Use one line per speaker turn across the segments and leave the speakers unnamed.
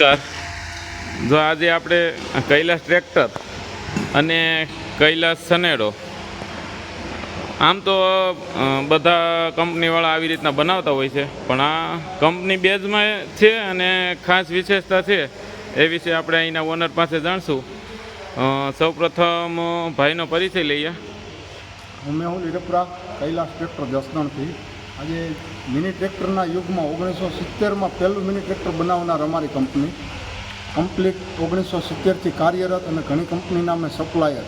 નમસ્કાર. જો આજે આપણે કૈલાસ ટ્રેક્ટર અને કૈલાસ સનેડો આમ તો બધા કંપનીવાળા આવી રીતના બનાવતા હોય છે, પણ આ કંપની બેઝમાં છે અને ખાસ વિશેષતા છે એ વિશે આપણે અહીંના ઓનર પાસે જાણશું. સૌપ્રથમ ભાઈનો પરિચય લઈએ.
મેં હું લીરપરા કૈલાસ ટ્રેક્ટર જસદણથી. આજે મિની ટ્રેક્ટરના યુગમાં ઓગણીસો સિત્તેરમાં પહેલું મિની ટ્રેક્ટર બનાવનાર અમારી કંપની. કમ્પ્લીટ ઓગણીસો સિત્તેરથી કાર્યરત અને ઘણી કંપનીના અમે સપ્લાયર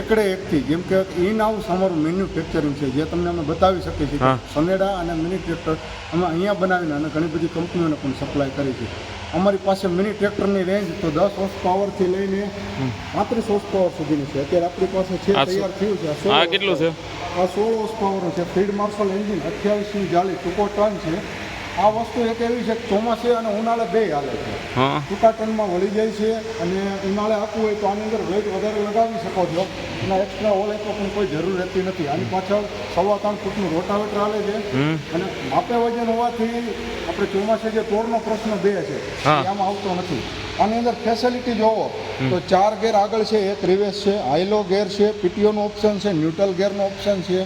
એકડે એકથી જેમ કે ઇન હાઉસ અમારું મેન્યુફેક્ચરિંગ છે જે તમને અમે બતાવી શકીએ છીએ. સનેડા અને મિની ટ્રેક્ટર અમે અહીંયા બનાવીને અને ઘણી બધી કંપનીઓને પણ સપ્લાય કરી છે. અમારી પાસે મિની ટ્રેક્ટરની રેન્જ તો દસ હોર્સ પાવરથી લઈને પાંત્રીસ હોર્સ પાવર સુધીની છે. અત્યારે આપણી પાસે છે તૈયાર થયું છે. આ
કેટલું છે?
આ સોળ હોર્સ પાવરનું છે. ફીડ માર્શલ એન્જિન અઠ્યાવીસની જાળી ટૂંકો ટર્ન છે. આ વસ્તુ એક એવી છે કે ચોમાસે અને ઉનાળે બે હાલે છે. ટૂંકા ટનમાં વળી જાય છે અને ઉનાળે આપવું હોય તો આની અંદર વેટ વધારે લગાવી શકો છો. એના એક્સ્ટ્રા ઓલ આપવા પણ કોઈ જરૂર રહેતી નથી. આની પાછળ સવા ત્રણ ફૂટનું રોટાવેટર હાલે છે. અને માપે વજન હોવાથી આપણે ચોમાસે જે તોડનો પ્રશ્ન બે છે એમાં આમાં આવતો નથી. આની અંદર ફેસિલિટી જોવો તો ચાર ગેર આગળ છે એક રિવેસ છે હાઈલો ગેર છે પીટીઓનો ઓપ્શન છે ન્યુટ્રલ ગેરનો ઓપ્શન છે.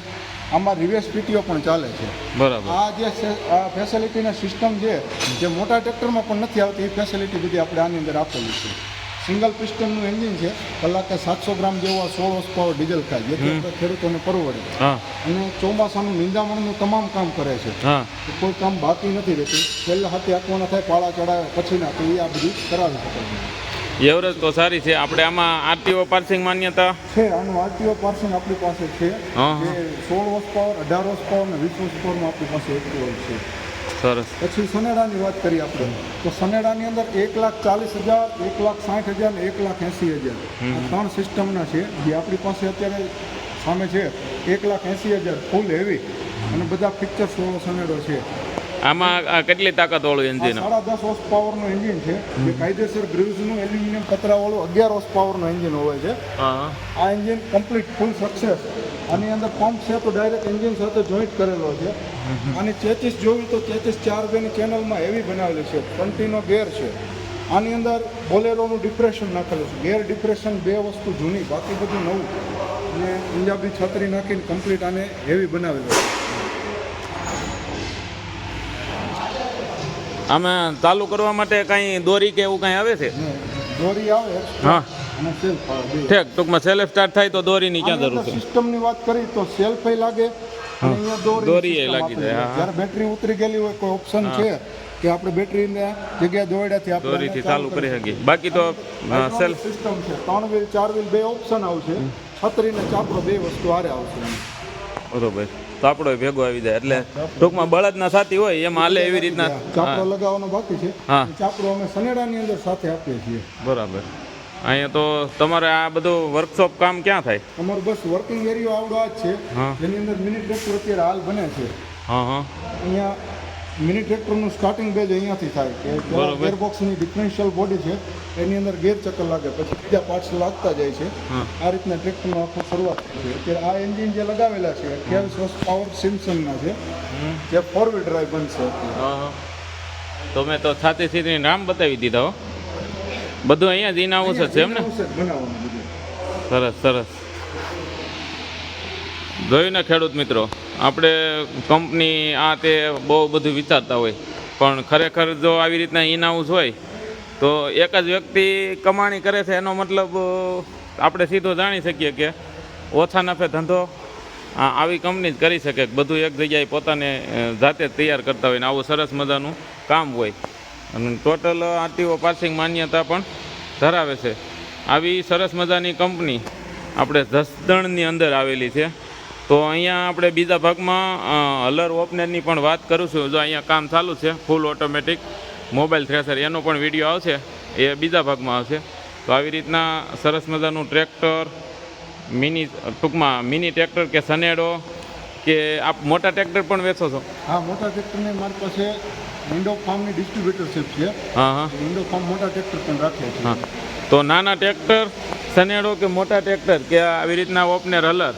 આમાં રિવર્સ પીટીઓ પણ ચાલે છે.
બરાબર.
આ જે ફેસિલિટીના સિસ્ટમ છે જે મોટા ટ્રેક્ટરમાં પણ નથી આવતી એ ફેસિલિટી બધી આપણે આની અંદર આપેલી છે. સિંગલ પિસ્ટનનું એન્જિન છે કલાકે સાતસો ગ્રામ જેવો સોળ હોર્સ પાવર ડીઝલ ખાય જેથી ખેડૂતોને પરવડે. અને ચોમાસાનું નિંદામણનું તમામ કામ કરે છે. કોઈ કામ બાકી નથી રહેતું. છેલ્લા હાથે આપવાના થાય પાળા ચડાવે પછીના તો એ આ બધું કરાવી શકે છે.
એવરેજ તો સારી છે. આપણે આમાં આરટીઓ પાર્સિંગ માન્યતા?
છે આનું આરટીઓ પાર્સિંગ આપણી પાસે છે. સોળ વર્ષ પાવર અઢાર વર્ષ પાવર અને વીસ વર્ષ પાવરમાં આપણી પાસે એક્ટિવલ છે.
સરસ.
પછી સનેડાની વાત કરીએ આપણે તો સનેડાની અંદર એક લાખ ચાલીસ હજાર એક લાખ સાઠ હજાર ને એક લાખ એંસી હજાર. ત્રણ સિસ્ટમના છે. જે આપણી પાસે અત્યારે સામે છે એક લાખ એંસી હજાર ફૂલ હેવી અને બધા પિક્ચર સોળો સનેડો છે.
આમાં આ કેટલી તાકાત વાળું એન્જિન?
સાડા દસ હોર્સ પાવરનું એન્જિન છે જે કાયદેસર ગ્રીવ્સનું એલ્યુમિનિયમ પતરાવાળું અગિયાર હોર્સ પાવરનું એન્જિન હોય છે. આ એન્જિન કમ્પ્લીટ ફૂલ સક્સેસ આની અંદર પંપ છે તો ડાયરેક્ટ એન્જિન સાથે જોઈન્ટ કરેલો છે. આની ચેચીસ જોયું તો ચેચીસ ચાર બેની ચેનલમાં હેવી બનાવેલી છે કન્ટીનો ગેર છે. આની અંદર બોલેરોનું ડિપ્રેશન નાખેલું છે. ગેર ડિપ્રેશન બે વસ્તુ જૂની બાકી બધું નવું. અને પંજાબી છત્રી નાખીને કમ્પ્લીટ આને હેવી બનાવેલું છે.
આમાં ચાલુ કરવા માટે કાંઈ દોરી કે એવું કાંઈ આવે છે?
દોરી આવે.
હા. ઠીક ટૂંકમાં સેલ્ફ સ્ટાર્ટ થાય તો દોરીની ક્યાં જરૂર છે?
સિસ્ટમની વાત કરી તો સેલ્ફ લાગે. દોરી
લાગી જાય.
જ્યારે બેટરી ઉતરી ગયેલી હોય કોઈ ઓપ્શન છે કે આપણે બેટરીને જગ્યાએ દોરડાથી આપણે
દોરીથી ચાલુ કરી શકીએ. બાકી તો સેલ્ફ
સિસ્ટમ છે. ત્રણ વ્હીલ ચાર વ્હીલ બે ઓપ્શન આવશે. છત્રી ને ચાપડો બે વસ્તુ હારે આવશે.
બરોબર. તાપડો ભેગો આવી જાય એટલે ટૂંકમાં બળદના સાથી હોય એમાં હાલે એવી રીતના.
ચાપડો લગાવવાનો બાકી છે.
હા.
ચાપડો અમે સનેડાની અંદર સાથે આપીએ છીએ.
બરાબર. અહીંયા તો તમારે આ બધું વર્કશોપ કામ ક્યાં થાય?
અમારું બસ વર્કિંગ એરિયો આવડો આ જ છે. જેની અંદર મિનિટ ડોક્ટર અત્યારે હાલ બને છે.
હા હા.
અહીંયા મિની ટ્રેક્ટરનું સ્ટાર્ટિંગ બેજ અહીંયાથી થાય કે. ગેરબોક્સની ડિફરન્શિયલ બોડી છે એની અંદર ગેર ચક્કર લાગે પછી બીજા પાર્ટ્સ લાગતા જાય છે. આ રીતના ટ્રેક્ટરનો આખો શરૂઆત છે. અત્યારે આ એન્જિન જે લગાવેલા છે અઠ્યાવીસ વર્ષ પાવર સિમસનના છે. જે ફોર વ્હીલ ડ્રાઈવ બનશે
હા, હા. તો મેં તો સાથે સીધી નામ બતાવી દીધા હો. બધું અહીંયા જ ઇનાઉસ છે એમ ને? સરસ સરસ. જોયું ને ખેડૂત મિત્રો? આપણે કંપની આ તે બહુ બધું વિચારતા હોય. પણ ખરેખર જો આવી રીતના ઇનાઉસ હોય, તો એક જ વ્યક્તિ કમાણી કરે છે એનો મતલબ આપણે સીધો જાણી શકીએ કે ઓછા નફે ધંધો આવી કંપની જ કરી શકે. બધું એક જગ્યાએ પોતાને જાતે તૈયાર કરતા હોય ને આવું સરસ મજાનું કામ હોય. અને ટોટલ આરટીઓ પાસિંગ માન્યતા પણ ધરાવે છે. આવી સરસ મજાની કંપની આપણે જસદણની અંદર આવેલી છે. તો અહીંયા આપણે બીજા ભાગમાં હલર ઓપનરની પણ વાત કરું છું જો અહીંયા કામ ચાલુ છે ફૂલ ઓટોમેટિક મોબાઈલ થ્રેસર એનો પણ વીડિયો આવશે એ બીજા ભાગમાં આવશે. તો આવી રીતના સરસ મજાનું ટ્રેક્ટર મિની ટૂંકમાં મિની ટ્રેક્ટર કે સનેડો કે આપ મોટા ટ્રેક્ટર પણ વેચો છો?
હા મોટા ટ્રેક્ટરની મારી પાસે વિન્ડો ફાર્મની ડિસ્ટ્રીબ્યુટરશીપ છે.
હા હા.
વિન્ડો ફાર્મ મોટા ટ્રેક્ટર પણ રાખે છે.
હા. તો નાના ટ્રેક્ટર સનેડો કે મોટા ટ્રેક્ટર કે આવી રીતના ઓપનર હલર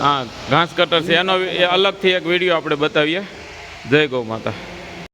હા ઘાસ કટર છે. એનો એ અલગથી એક વીડિયો આપણે બતાવીએ. જય ગૌ માતા.